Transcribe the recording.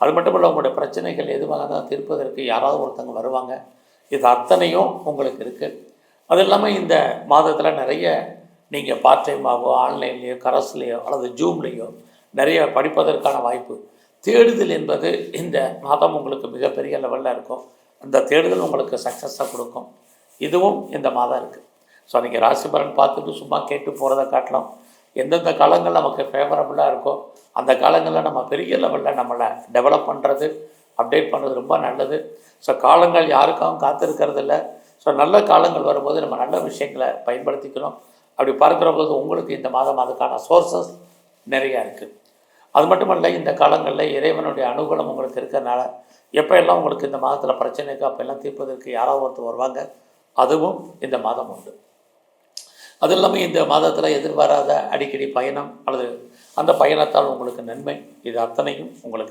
அது மட்டும் உங்களுடைய பிரச்சனைகள் எதுவாக தான் தீர்ப்பதற்கு யாராவது ஒருத்தங்க வருவாங்க. இது அத்தனையும் உங்களுக்கு இருக்குது அது இல்லாமல் இந்த மாதத்தில் நிறைய நீங்கள் பார்ட் டைமாகவோ ஆன்லைன்லேயோ கரஸ்லேயோ அல்லது ஜூம்லேயோ நிறைய படிப்பதற்கான வாய்ப்பு. தேடுதல் என்பது இந்த மாதம் உங்களுக்கு மிகப்பெரிய லெவலில் இருக்கும். அந்த தேடுதல் உங்களுக்கு சக்ஸஸாக கொடுக்கும். இதுவும் இந்த மாதம் இருக்குது ஸோ நீங்கள் ராசிபரன் பார்த்துட்டு சும்மா கேட்டு போகிறத காட்டலாம். எந்தெந்த காலங்கள் நமக்கு ஃபேவரபுளாக இருக்கோ அந்த காலங்களில் நம்ம பெரிய லெவலில் நம்மளை டெவலப் பண்ணுறது அப்டேட் பண்ணுறது ரொம்ப நல்லது. ஸோ காலங்கள் யாருக்காகவும் காத்திருக்கிறது இல்லை ஸோ நல்ல காலங்கள் வரும்போது நம்ம நல்ல விஷயங்களை பயன்படுத்திக்கணும். அப்படி பார்க்குற போது உங்களுக்கு இந்த மாதம் அதுக்கான சோர்சஸ் நிறையா இருக்குது அது மட்டுமல்ல இந்த காலங்களில் இறைவனுடைய அனுகூலம் உங்களுக்கு இருக்கிறனால எப்போ எல்லாம் உங்களுக்கு இந்த மாதத்தில் பிரச்சனை இருக்கோ அப்போல்லாம் தீர்ப்பதற்கு யாராவது ஒருத்தர் வருவாங்க. அதுவும் இந்த மாதம் உண்டு. அது இல்லாமல் இந்த மாதத்தில் எதிர்பாராத அடிக்கடி பயணம் அல்லது அந்த பயணத்தால் உங்களுக்கு நன்மை. இது அத்தனையும் உங்களுக்கு